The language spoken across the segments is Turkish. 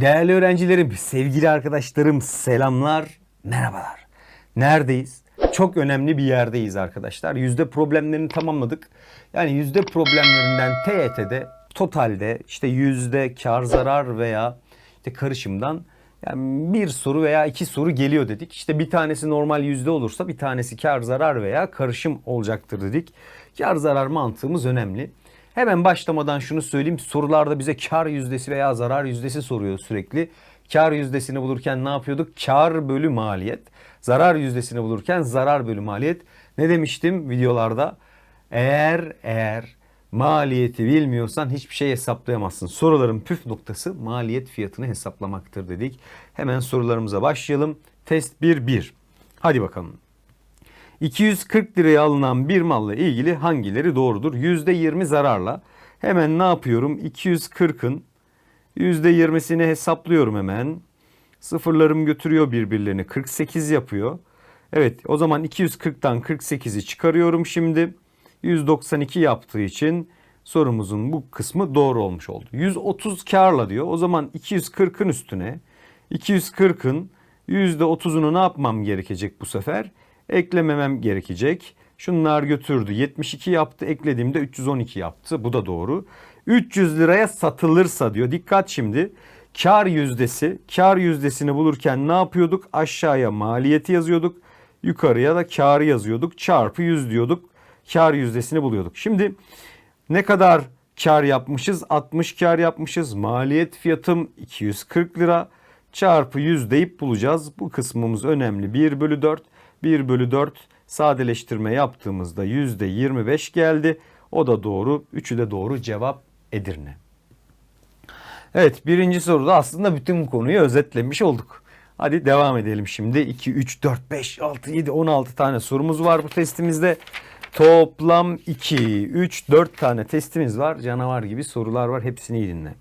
Değerli öğrencilerim, sevgili arkadaşlarım, selamlar, merhabalar. Neredeyiz? Çok önemli bir yerdeyiz arkadaşlar. Yüzde problemlerini tamamladık. Yani yüzde problemlerinden TYT'de, totalde işte yüzde kar zarar veya işte karışımdan yani bir soru veya iki soru geliyor dedik. İşte bir tanesi normal yüzde olursa bir tanesi kar zarar veya karışım olacaktır dedik. Kar zarar mantığımız önemli. Hemen başlamadan şunu söyleyeyim. Sorularda bize kar yüzdesi veya zarar yüzdesi soruyor sürekli. Kar yüzdesini bulurken ne yapıyorduk? Kar bölü maliyet. Zarar yüzdesini bulurken zarar bölü maliyet. Ne demiştim videolarda? Eğer eğer maliyeti bilmiyorsan hiçbir şey hesaplayamazsın. Soruların püf noktası maliyet fiyatını hesaplamaktır dedik. Hemen sorularımıza başlayalım. Test 1-1. Hadi bakalım. 240 liraya alınan bir malla ilgili hangileri doğrudur? %20 zararla. Hemen ne yapıyorum? 240'ın %20'sini hesaplıyorum hemen. Sıfırlarım götürüyor birbirlerini. 48 yapıyor. Evet o zaman 240'tan 48'i çıkarıyorum şimdi. 192 yaptığı için sorumuzun bu kısmı doğru olmuş oldu. 130 karla diyor. O zaman 240'ın üstüne 240'ın %30'unu ne yapmam gerekecek bu sefer? Eklememem gerekecek. Şunlar götürdü. 72 yaptı. Eklediğimde 312 yaptı. Bu da doğru. 300 liraya satılırsa diyor. Dikkat şimdi. Kar yüzdesi. Kar yüzdesini bulurken ne yapıyorduk? Aşağıya maliyeti yazıyorduk. Yukarıya da karı yazıyorduk. Çarpı 100 diyorduk. Kar yüzdesini buluyorduk. Şimdi ne kadar kar yapmışız? 60 kar yapmışız. Maliyet fiyatım 240 lira. Çarpı 100 deyip bulacağız. Bu kısmımız önemli. 1 bölü 4. 1 bölü 4 sadeleştirme yaptığımızda %25 geldi. O da doğru. Üçü de doğru cevap Edirne. Evet birinci soruda aslında bütün konuyu özetlemiş olduk. Hadi devam edelim şimdi. 2, 3, 4, 5, 6, 7, 16 tane sorumuz var bu testimizde. Toplam 2, 3, 4 tane testimiz var. Canavar gibi sorular var. Hepsini iyi dinle.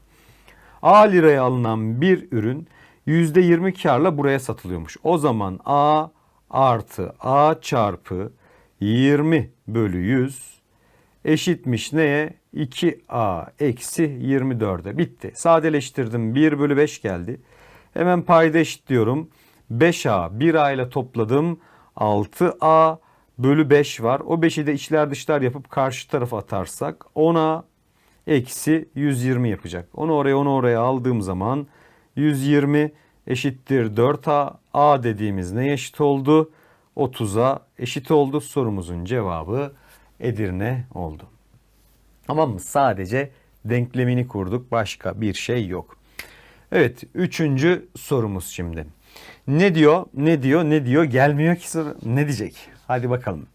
A liraya alınan bir ürün %20 karla buraya satılıyormuş. O zaman A artı A çarpı 20 bölü 100 eşitmiş neye? 2A eksi 24'e. Bitti. Sadeleştirdim. 1 bölü 5 geldi. Hemen payda eşitliyorum. 5A 1A ile topladım. 6A bölü 5 var. O 5'i de içler dışlar yapıp karşı tarafa atarsak 10A eksi 120 yapacak. Onu oraya onu oraya aldığım zaman 120 eşittir 4A. A dediğimiz ne eşit oldu? 30'a eşit oldu. Sorumuzun cevabı Edirne oldu. Tamam mı? Sadece denklemini kurduk. Başka bir şey yok. Evet. Üçüncü sorumuz şimdi. Ne diyor? Ne diyor? Ne diyor? Gelmiyor ki soru. Ne diyecek? Hadi bakalım.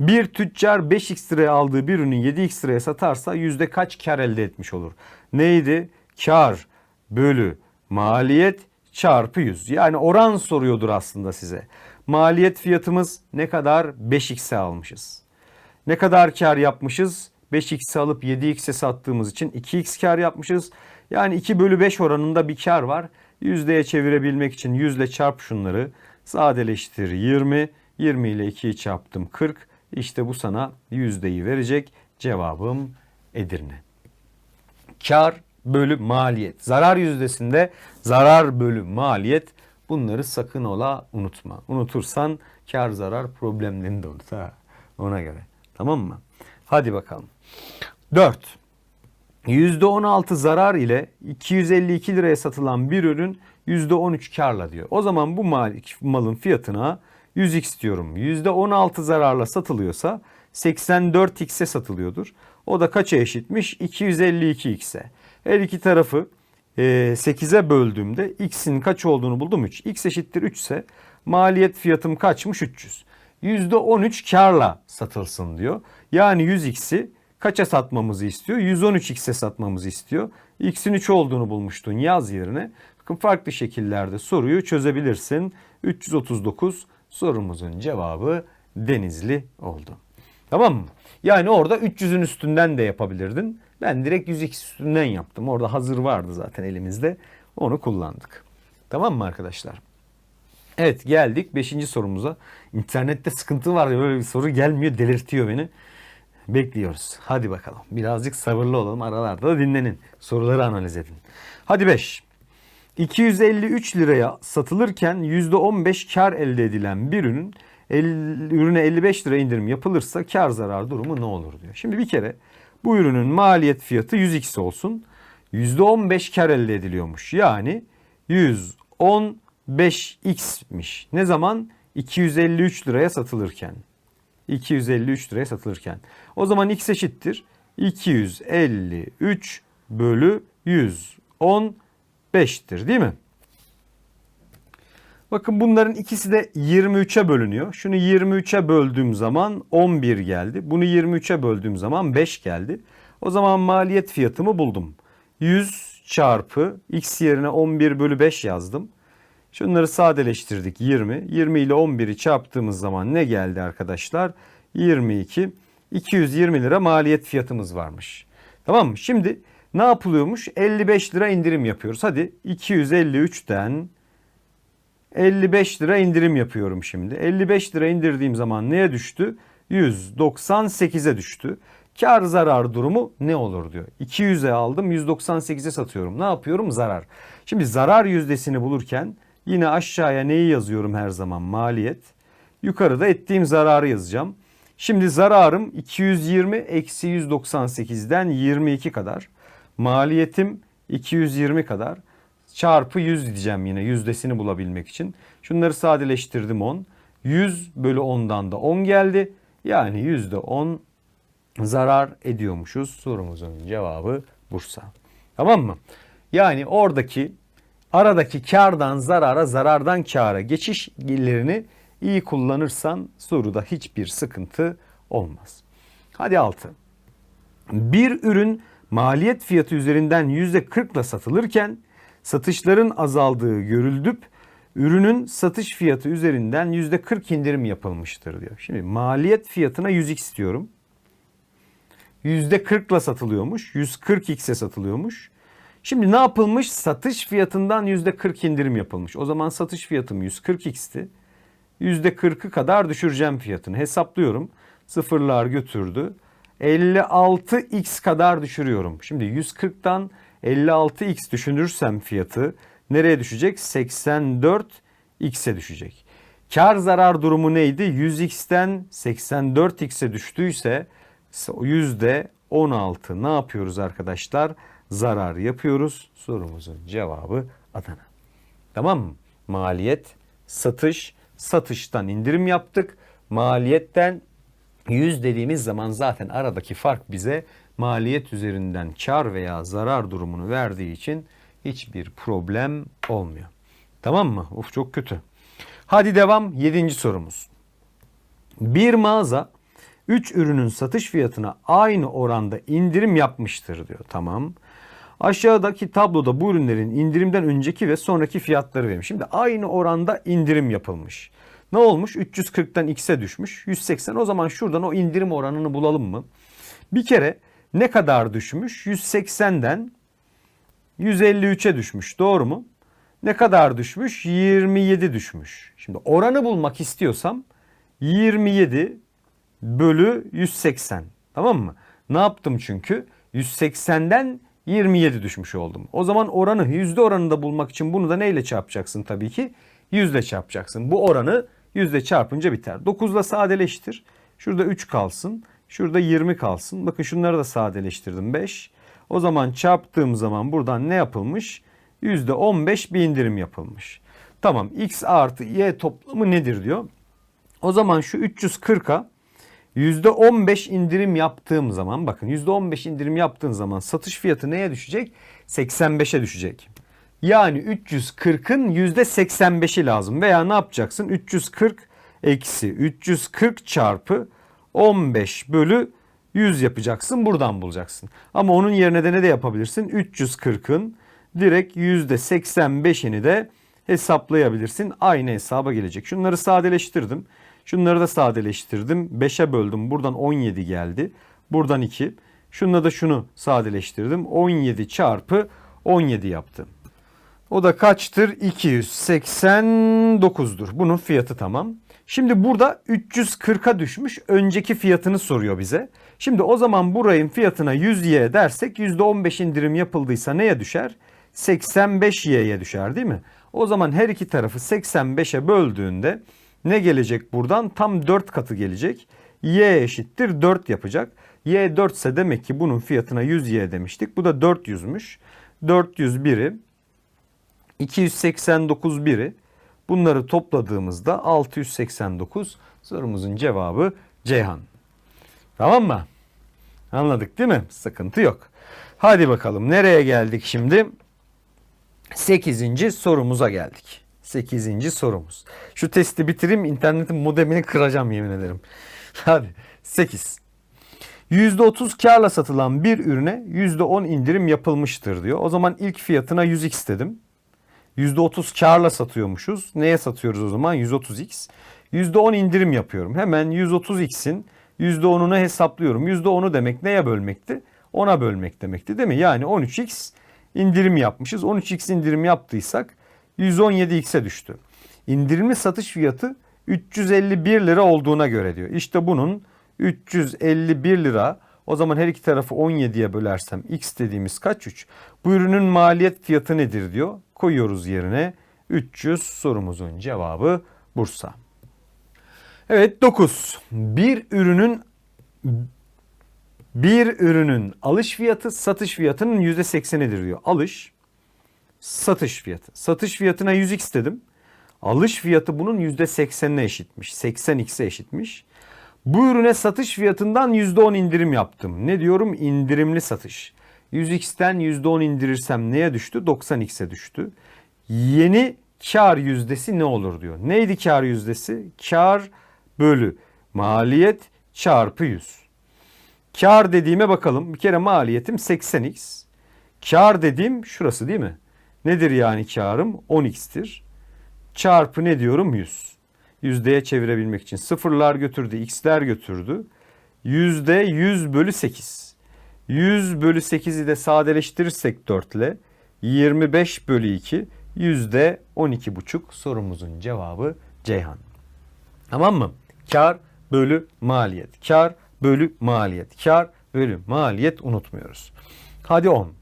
Bir tüccar 5x liraya aldığı bir ürünü 7x liraya satarsa yüzde kaç kar elde etmiş olur? Neydi? Kar bölü maliyet çarpı 100. Yani oran soruyordur aslında size. Maliyet fiyatımız ne kadar? 5x'e almışız. Ne kadar kar yapmışız? 5x'e alıp 7x'e sattığımız için 2x kar yapmışız. Yani 2 bölü 5 oranında bir kar var. Yüzdeye çevirebilmek için 100 ile çarp şunları. Sadeleştir 20. 20 ile 2'yi çarptım 40. İşte bu sana yüzdeyi verecek. Cevabım Edirne. Kar bölü maliyet. Zarar yüzdesinde zarar bölü maliyet. Bunları sakın ola unutma. Unutursan kar zarar problemlerini de unut ha. Ona göre. Tamam mı? Hadi bakalım. 4. %16 zarar ile 252 liraya satılan bir ürün %13 karla diyor. O zaman bu mal, malın fiyatına 100x diyorum. %16 zararla satılıyorsa 84x'e satılıyordur. O da kaça eşitmiş? 252x'e. Her iki tarafı 8'e böldüğümde x'in kaç olduğunu buldum 3. x eşittir 3 ise maliyet fiyatım kaçmış 300. %13 karla satılsın diyor. Yani 100x'i kaça satmamızı istiyor? 113x'e satmamızı istiyor. x'in 3 olduğunu bulmuştun yaz yerine. Bakın farklı şekillerde soruyu çözebilirsin. 339 sorumuzun cevabı Denizli oldu. Tamam mı? Yani orada 300'ün üstünden de yapabilirdin. Ben direkt 100x üstünden yaptım. Orada hazır vardı zaten elimizde. Onu kullandık. Tamam mı arkadaşlar? Evet geldik 5. sorumuza. İnternette sıkıntı var böyle bir soru gelmiyor delirtiyor beni. Bekliyoruz. Hadi bakalım. Birazcık sabırlı olalım. Aralarda da dinlenin. Soruları analiz edin. Hadi 5. 253 liraya satılırken %15 kar elde edilen bir ürün el- ürüne 55 lira indirim yapılırsa kar zarar durumu ne olur diyor. Şimdi bir kere bu ürünün maliyet fiyatı 100x olsun. %15 kar elde ediliyormuş. Yani 115x'miş. Ne zaman? 253 liraya satılırken. 253 liraya satılırken. O zaman x eşittir. 253 bölü 115'tir değil mi? Bakın bunların ikisi de 23'e bölünüyor. Şunu 23'e böldüğüm zaman 11 geldi. Bunu 23'e böldüğüm zaman 5 geldi. O zaman maliyet fiyatımı buldum. 100 çarpı x yerine 11 bölü 5 yazdım. Şunları sadeleştirdik 20. 20 ile 11'i çarptığımız zaman ne geldi arkadaşlar? 22. 220 lira maliyet fiyatımız varmış. Tamam mı? Şimdi ne yapılıyormuş? 55 lira indirim yapıyoruz. Hadi 253'ten 55 lira indirim yapıyorum şimdi. 55 lira indirdiğim zaman neye düştü? 198'e düştü. Kar zarar durumu ne olur diyor. 200'e aldım 198'e satıyorum. Ne yapıyorum? Zarar. Şimdi zarar yüzdesini bulurken yine aşağıya neyi yazıyorum her zaman? Maliyet. Yukarıda ettiğim zararı yazacağım. Şimdi zararım 220 eksi 198'den 22 kadar. Maliyetim 220 kadar. Çarpı 100 diyeceğim yine yüzdesini bulabilmek için. Şunları sadeleştirdim 10. 100 bölü 10'dan da 10 geldi. Yani yüzde 10 zarar ediyormuşuz. Sorumuzun cevabı Bursa. Tamam mı? Yani oradaki aradaki kardan zarara, zarardan kâra geçişlerini iyi kullanırsan soruda hiçbir sıkıntı olmaz. Hadi 6. Bir ürün maliyet fiyatı üzerinden %40 ile satılırken satışların azaldığı görüldüp ürünün satış fiyatı üzerinden %40 indirim yapılmıştır diyor. Şimdi maliyet fiyatına 100x istiyorum. %40 ile satılıyormuş. 140x'e satılıyormuş. Şimdi ne yapılmış? Satış fiyatından %40 indirim yapılmış. O zaman satış fiyatım 140x'ti. %40'ı kadar düşüreceğim fiyatını. Hesaplıyorum. Sıfırlar götürdü. 56x kadar düşürüyorum. Şimdi 140'tan 56x düşünürsem fiyatı nereye düşecek? 84x'e düşecek. Kar zarar durumu neydi? 100x'ten 84x'e düştüyse yüzde 16 ne yapıyoruz arkadaşlar? Zarar yapıyoruz. Sorumuzun cevabı Adana. Tamam mı? Maliyet, satış, satıştan indirim yaptık. Maliyetten 100 dediğimiz zaman zaten aradaki fark bize maliyet üzerinden kar veya zarar durumunu verdiği için hiçbir problem olmuyor. Tamam mı? Uf çok kötü. Hadi devam. Yedinci sorumuz. Bir mağaza 3 ürünün satış fiyatına aynı oranda indirim yapmıştır diyor. Tamam. Aşağıdaki tabloda bu ürünlerin indirimden önceki ve sonraki fiyatları verilmiş. Şimdi aynı oranda indirim yapılmış. Ne olmuş? 340'tan x'e düşmüş. 180. O zaman şuradan o indirim oranını bulalım mı? Bir kere ne kadar düşmüş? 180'den 153'e düşmüş. Doğru mu? Ne kadar düşmüş? 27 düşmüş. Şimdi oranı bulmak istiyorsam 27 bölü 180. Tamam mı? Ne yaptım çünkü? 180'den 27 düşmüş oldum. O zaman oranı yüzde oranını da bulmak için bunu da neyle çarpacaksın tabii ki? Yüzle çarpacaksın. Bu oranı yüzle çarpınca biter. 9 ile sadeleştir. Şurada 3 kalsın. Şurada 20 kalsın. Bakın şunları da sadeleştirdim. 5. O zaman çarptığım zaman buradan ne yapılmış? %15 bir indirim yapılmış. Tamam x artı y toplamı nedir diyor. O zaman şu 340'a %15 indirim yaptığım zaman bakın %15 indirim yaptığın zaman satış fiyatı neye düşecek? 85'e düşecek. Yani 340'ın %85'i lazım. Veya ne yapacaksın? 340 eksi 340 çarpı 15 bölü 100 yapacaksın. Buradan bulacaksın. Ama onun yerine de ne de yapabilirsin? 340'ın direkt %85'ini de hesaplayabilirsin. Aynı hesaba gelecek. Şunları sadeleştirdim. Şunları da sadeleştirdim. 5'e böldüm. Buradan 17 geldi. Buradan 2. Şununla da şunu sadeleştirdim. 17 çarpı 17 yaptı. O da kaçtır? 289'dur. Bunun fiyatı tamam. Şimdi burada 340'a düşmüş. Önceki fiyatını soruyor bize. Şimdi o zaman burayın fiyatına 100y dersek %15 indirim yapıldıysa neye düşer? 85y'ye düşer değil mi? O zaman her iki tarafı 85'e böldüğünde ne gelecek buradan? Tam 4 katı gelecek. Y eşittir 4 yapacak. Y 4 ise demek ki bunun fiyatına 100Y demiştik. Bu da 400'müş. 400 biri 289 biri. Bunları topladığımızda 689 sorumuzun cevabı Ceyhan. Tamam mı? Anladık değil mi? Sıkıntı yok. Hadi bakalım nereye geldik şimdi? 8. sorumuza geldik. 8. sorumuz. Şu testi bitireyim internetin modemini kıracağım yemin ederim. Hadi 8. %30 karla satılan bir ürüne %10 indirim yapılmıştır diyor. O zaman ilk fiyatına 100x dedim. %30 karla satıyormuşuz. Neye satıyoruz o zaman? 130x. %10 indirim yapıyorum. Hemen 130x'in %10'unu hesaplıyorum. %10'u demek neye bölmekti? 10'a bölmek demekti değil mi? Yani 13x indirim yapmışız. 13x indirim yaptıysak 117x'e düştü. İndirimli satış fiyatı 351 lira olduğuna göre diyor. İşte bunun 351 lira o zaman her iki tarafı 17'ye bölersem x dediğimiz kaç 3? Bu ürünün maliyet fiyatı nedir diyor. Koyuyoruz yerine 300 sorumuzun cevabı Bursa. Evet 9. Bir ürünün bir ürünün alış fiyatı satış fiyatının %80'idir diyor. Alış satış fiyatı. Satış fiyatına 100x dedim. Alış fiyatı bunun %80'ine eşitmiş. 80x'e eşitmiş. Bu ürüne satış fiyatından %10 indirim yaptım. Ne diyorum? İndirimli satış. 100x'ten %10 indirirsem neye düştü? 90x'e düştü. Yeni kar yüzdesi ne olur diyor. Neydi kar yüzdesi? Kar bölü maliyet çarpı 100. Kar dediğime bakalım. Bir kere maliyetim 80x. Kar dediğim şurası değil mi? Nedir yani karım? 10x'tir. Çarpı ne diyorum? 100. Yüzdeye çevirebilmek için sıfırlar götürdü, x'ler götürdü. Yüzde 100 bölü 8. 100 bölü 8'i de sadeleştirirsek 4 ile 25 bölü 2 yüzde 12,5 sorumuzun cevabı Ceyhan. Tamam mı? Kar bölü maliyet. Kar bölü maliyet. Kar bölü maliyet unutmuyoruz. Hadi 10.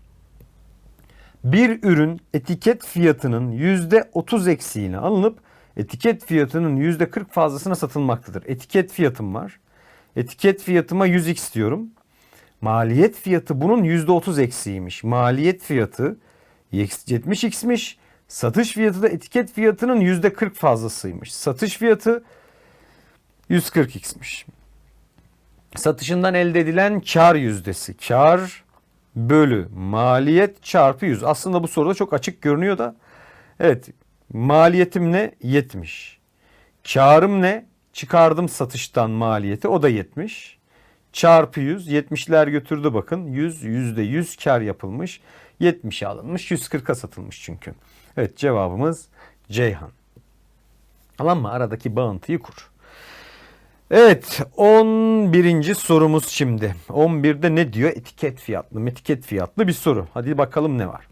Bir ürün etiket fiyatının %30 eksiğine alınıp etiket fiyatının %40 fazlasına satılmaktadır. Etiket fiyatım var. Etiket fiyatıma 100x diyorum. Maliyet fiyatı bunun %30 eksiğiymiş. Maliyet fiyatı 70x'miş. Satış fiyatı da etiket fiyatının %40 fazlasıymış. Satış fiyatı 140x'miş. Satışından elde edilen kar yüzdesi. Kar bölü maliyet çarpı 100. Aslında bu soruda çok açık görünüyor da. Evet maliyetim ne? 70. Karım ne? Çıkardım satıştan maliyeti o da 70. Çarpı 100. 70'ler götürdü bakın. 100 yüzde 100 kar yapılmış. 70'e alınmış. 140'a satılmış çünkü. Evet cevabımız Ceyhan. Tamam mı? Aradaki bağıntıyı kur. Evet 11. sorumuz şimdi. 11'de ne diyor? Etiket fiyatlı, etiket fiyatlı bir soru. Hadi bakalım ne var.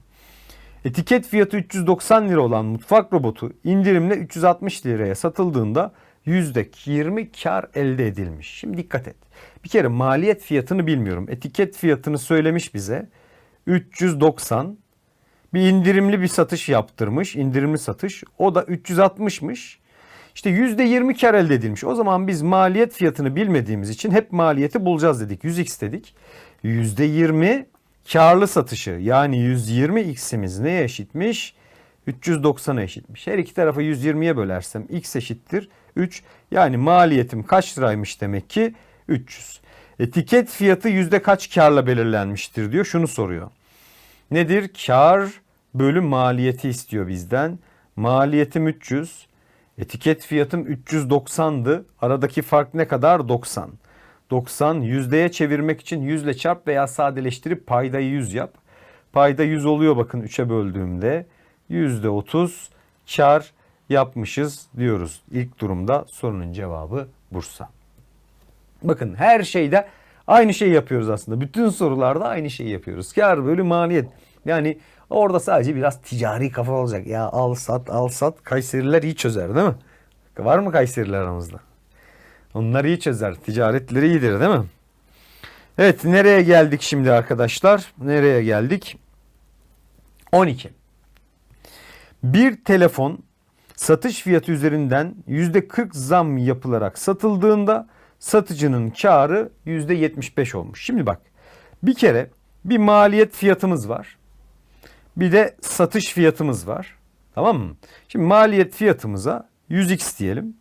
Etiket fiyatı 390 lira olan mutfak robotu indirimle 360 liraya satıldığında %20 kar elde edilmiş. Şimdi dikkat et. Bir kere maliyet fiyatını bilmiyorum. Etiket fiyatını söylemiş bize. 390 bir indirimli bir satış yaptırmış. indirimli satış. O da 360'mış. İşte %20 kar elde edilmiş. O zaman biz maliyet fiyatını bilmediğimiz için hep maliyeti bulacağız dedik. 100x dedik. %20 karlı satışı yani 120x'imiz neye eşitmiş? 390'a eşitmiş. Her iki tarafı 120'ye bölersem x eşittir 3. Yani maliyetim kaç liraymış demek ki? 300. Etiket fiyatı yüzde kaç karla belirlenmiştir diyor. Şunu soruyor. Nedir? Kar bölü maliyeti istiyor bizden. Maliyetim 300. Etiket fiyatım 390'dı. Aradaki fark ne kadar? 90. 90 yüzdeye çevirmek için 100 ile çarp veya sadeleştirip paydayı 100 yap. Payda 100 oluyor bakın 3'e böldüğümde. %30 kar yapmışız diyoruz. İlk durumda sorunun cevabı Bursa. Bakın her şeyde aynı şeyi yapıyoruz aslında. Bütün sorularda aynı şeyi yapıyoruz. Kar bölü maliyet. Yani orada sadece biraz ticari kafa olacak. Ya al sat al sat Kayseriler iyi çözer değil mi? Var mı Kayseriler aramızda? Onlar iyi çözer. Ticaretleri iyidir değil mi? Evet nereye geldik şimdi arkadaşlar? Nereye geldik? 12. Bir telefon satış fiyatı üzerinden %40 zam yapılarak satıldığında satıcının karı %75 olmuş. Şimdi bak bir kere bir maliyet fiyatımız var. Bir de satış fiyatımız var. Tamam mı? Şimdi maliyet fiyatımıza 100x diyelim.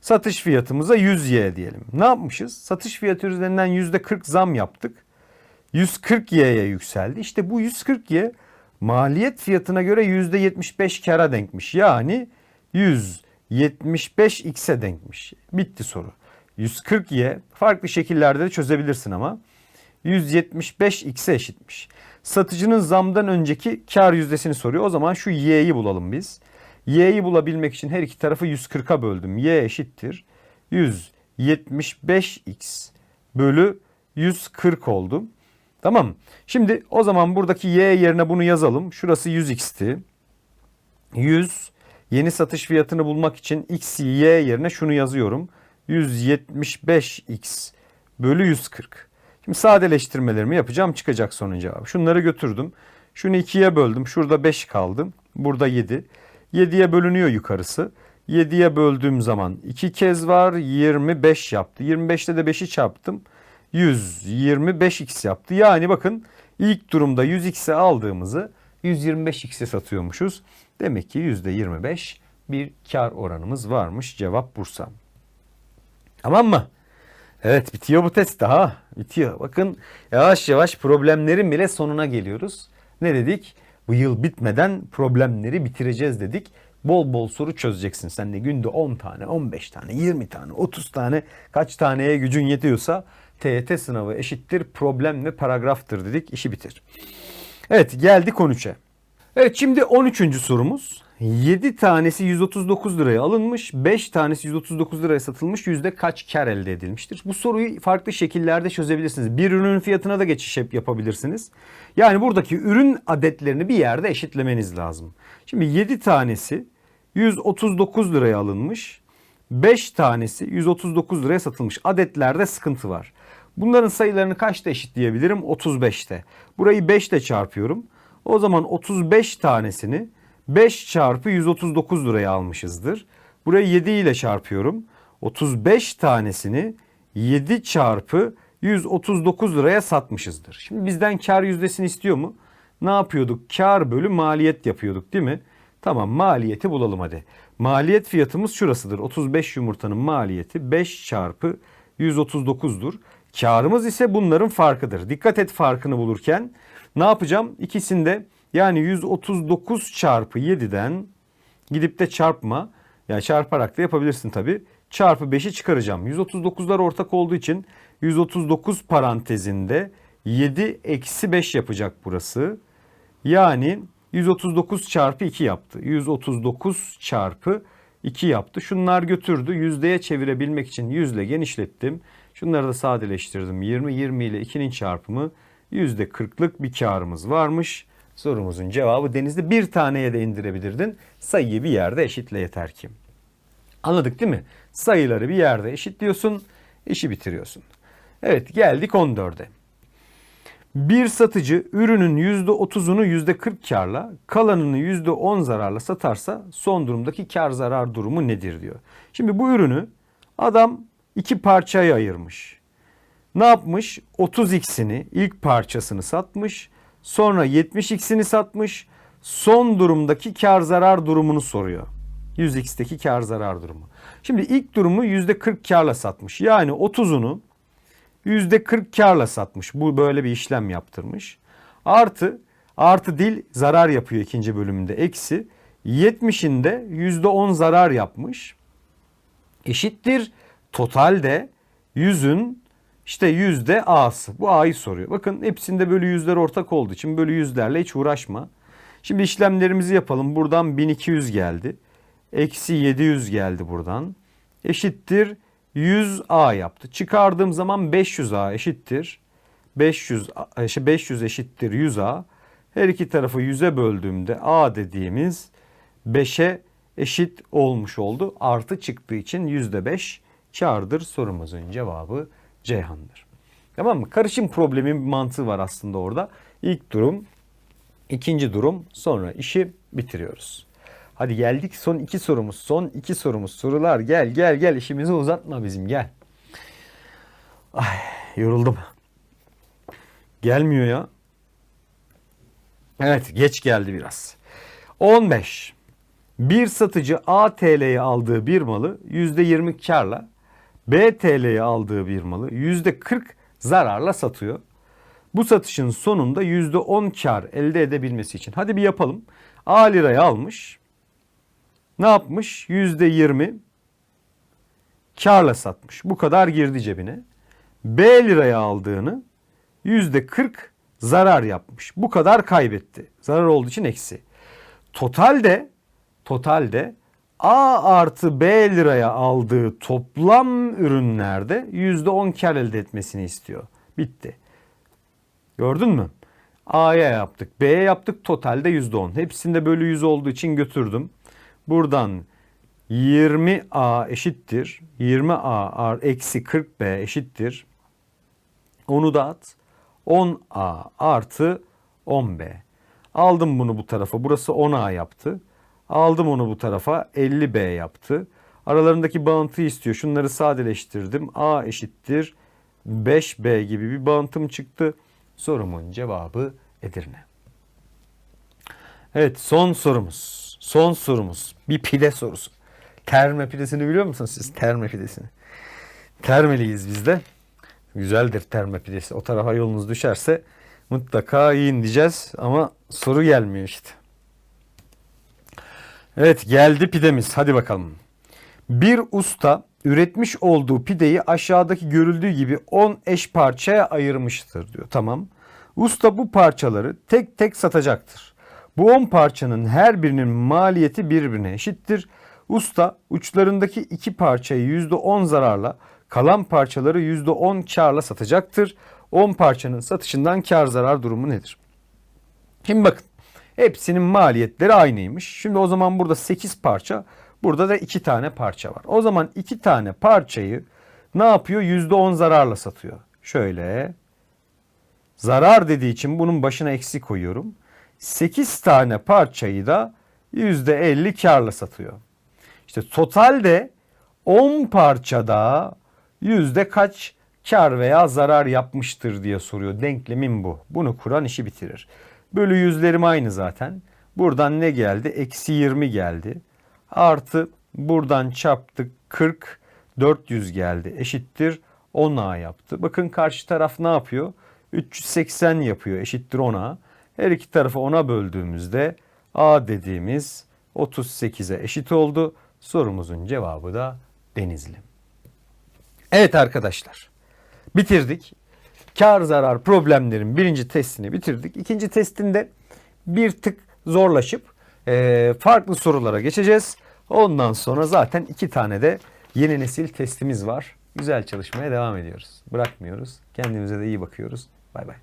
Satış fiyatımıza 100y diyelim. Ne yapmışız? Satış fiyatı üzerinden %40 zam yaptık. 140y'ye yükseldi. İşte bu 140y maliyet fiyatına göre %75 kara denkmiş. Yani 175x'e denkmiş. Bitti soru. 140y farklı şekillerde de çözebilirsin ama 175x'e eşitmiş. Satıcının zamdan önceki kar yüzdesini soruyor. O zaman şu y'yi bulalım biz. Y'yi bulabilmek için her iki tarafı 140'a böldüm. Y eşittir. 175x bölü 140 oldu. Tamam. Şimdi o zaman buradaki y yerine bunu yazalım. Şurası 100x'ti. 100 yeni satış fiyatını bulmak için x y yerine şunu yazıyorum. 175x bölü 140. Şimdi sadeleştirmelerimi yapacağım çıkacak sonun cevabı. Şunları götürdüm. Şunu 2'ye böldüm. Şurada 5 kaldı. Burada 7. 7'ye bölünüyor yukarısı. 7'ye böldüğüm zaman 2 kez var 25 yaptı. 25'te de 5'i çarptım. 125x yaptı. Yani bakın ilk durumda 100x'e aldığımızı 125x'e satıyormuşuz. Demek ki %25 bir kar oranımız varmış. Cevap Bursa. Tamam mı? Evet bitiyor bu test daha. Bitiyor. Bakın yavaş yavaş problemlerin bile sonuna geliyoruz. Ne dedik? Bu yıl bitmeden problemleri bitireceğiz dedik. Bol bol soru çözeceksin. Sen de günde 10 tane, 15 tane, 20 tane, 30 tane kaç taneye gücün yetiyorsa TYT sınavı eşittir problem ve paragraftır dedik. işi bitir. Evet geldik 13'e. Evet şimdi 13. sorumuz. 7 tanesi 139 liraya alınmış, 5 tanesi 139 liraya satılmış, yüzde kaç kar elde edilmiştir? Bu soruyu farklı şekillerde çözebilirsiniz. Bir ürünün fiyatına da geçiş yap- yapabilirsiniz. Yani buradaki ürün adetlerini bir yerde eşitlemeniz lazım. Şimdi 7 tanesi 139 liraya alınmış, 5 tanesi 139 liraya satılmış. Adetlerde sıkıntı var. Bunların sayılarını kaçta eşitleyebilirim? 35'te. Burayı 5 ile çarpıyorum. O zaman 35 tanesini 5 çarpı 139 liraya almışızdır. Burayı 7 ile çarpıyorum. 35 tanesini 7 çarpı 139 liraya satmışızdır. Şimdi bizden kar yüzdesini istiyor mu? Ne yapıyorduk? Kar bölü maliyet yapıyorduk değil mi? Tamam maliyeti bulalım hadi. Maliyet fiyatımız şurasıdır. 35 yumurtanın maliyeti 5 çarpı 139'dur. Karımız ise bunların farkıdır. Dikkat et farkını bulurken ne yapacağım? İkisinde yani 139 çarpı 7'den gidip de çarpma. Yani çarparak da yapabilirsin tabi. Çarpı 5'i çıkaracağım. 139'lar ortak olduğu için 139 parantezinde 7 eksi 5 yapacak burası. Yani 139 çarpı 2 yaptı. 139 çarpı 2 yaptı. Şunlar götürdü. Yüzdeye çevirebilmek için yüzle genişlettim. Şunları da sadeleştirdim. 20, 20 ile 2'nin çarpımı %40'lık bir karımız varmış. Sorumuzun cevabı denizde bir taneye de indirebilirdin. Sayıyı bir yerde eşitle yeter ki. Anladık değil mi? Sayıları bir yerde eşitliyorsun, işi bitiriyorsun. Evet geldik 14'e. Bir satıcı ürünün %30'unu %40 karla, kalanını %10 zararla satarsa son durumdaki kar zarar durumu nedir diyor. Şimdi bu ürünü adam iki parçaya ayırmış. Ne yapmış? 30x'ini ilk parçasını satmış. Sonra 70x'ini satmış. Son durumdaki kar zarar durumunu soruyor. 100x'teki kar zarar durumu. Şimdi ilk durumu %40 karla satmış. Yani 30'unu %40 karla satmış. Bu böyle bir işlem yaptırmış. Artı artı dil zarar yapıyor ikinci bölümünde. Eksi 70'inde %10 zarar yapmış. Eşittir totalde 100'ün işte yüzde A'sı. Bu A'yı soruyor. Bakın hepsinde bölü yüzler ortak olduğu için bölü yüzlerle hiç uğraşma. Şimdi işlemlerimizi yapalım. Buradan 1200 geldi. Eksi 700 geldi buradan. Eşittir 100A yaptı. Çıkardığım zaman 500A eşittir. 500, A- şey 500 eşittir 100A. Her iki tarafı 100'e böldüğümde A dediğimiz 5'e eşit olmuş oldu. Artı çıktığı için %5 kardır. Sorumuzun cevabı Ceyhan'dır. Tamam mı? Karışım problemin bir mantığı var aslında orada. İlk durum İkinci durum sonra işi bitiriyoruz. Hadi geldik son iki sorumuz. Son iki sorumuz. Sorular gel gel gel işimizi uzatma bizim gel. Ay yoruldum. Gelmiyor ya. Evet geç geldi biraz. 15. Bir satıcı A TL'ye aldığı bir malı %20 karla B TL'ye aldığı bir malı %40 zararla satıyor. Bu satışın sonunda %10 kar elde edebilmesi için. Hadi bir yapalım. A liraya almış. Ne yapmış? %20 karla satmış. Bu kadar girdi cebine. B liraya aldığını %40 zarar yapmış. Bu kadar kaybetti. Zarar olduğu için eksi. Totalde totalde A artı B liraya aldığı toplam ürünlerde %10 kar elde etmesini istiyor. Bitti. Gördün mü? A'ya yaptık, B'ye yaptık. Totalde %10. Hepsinde bölü 100 olduğu için götürdüm. Buradan 20A eşittir. 20A ar- eksi 40B eşittir. Onu da at. 10A artı 10B. Aldım bunu bu tarafa. Burası 10A yaptı. Aldım onu bu tarafa. 50B yaptı. Aralarındaki bağıntıyı istiyor. Şunları sadeleştirdim. A eşittir 5B gibi bir bağıntım çıktı. Sorumun cevabı Edirne. Evet son sorumuz. Son sorumuz. Bir pide sorusu. Terme pidesini biliyor musunuz siz? Terme pidesini. Termeliyiz biz de. Güzeldir terme pidesi. O tarafa yolunuz düşerse mutlaka yiyin diyeceğiz ama soru gelmiyor işte. Evet geldi pidemiz. Hadi bakalım. Bir usta üretmiş olduğu pideyi aşağıdaki görüldüğü gibi 10 eş parçaya ayırmıştır diyor. Tamam. Usta bu parçaları tek tek satacaktır. Bu 10 parçanın her birinin maliyeti birbirine eşittir. Usta uçlarındaki iki parçayı %10 zararla kalan parçaları %10 karla satacaktır. 10 parçanın satışından kar zarar durumu nedir? Şimdi bakın hepsinin maliyetleri aynıymış. Şimdi o zaman burada 8 parça burada da 2 tane parça var. O zaman 2 tane parçayı ne yapıyor? %10 zararla satıyor. Şöyle zarar dediği için bunun başına eksi koyuyorum. 8 tane parçayı da %50 karla satıyor. İşte totalde 10 parçada yüzde kaç kar veya zarar yapmıştır diye soruyor. Denklemin bu. Bunu kuran işi bitirir. Bölü yüzlerim aynı zaten. Buradan ne geldi? Eksi 20 geldi. Artı buradan çarptık 40 400 geldi. Eşittir 10A yaptı. Bakın karşı taraf ne yapıyor? 380 yapıyor. Eşittir 10A. Her iki tarafı 10'a böldüğümüzde A dediğimiz 38'e eşit oldu. Sorumuzun cevabı da Denizli. Evet arkadaşlar. Bitirdik. Kar zarar problemlerin birinci testini bitirdik. İkinci testinde bir tık zorlaşıp e, farklı sorulara geçeceğiz. Ondan sonra zaten iki tane de yeni nesil testimiz var. Güzel çalışmaya devam ediyoruz. Bırakmıyoruz. Kendimize de iyi bakıyoruz. Bay bay.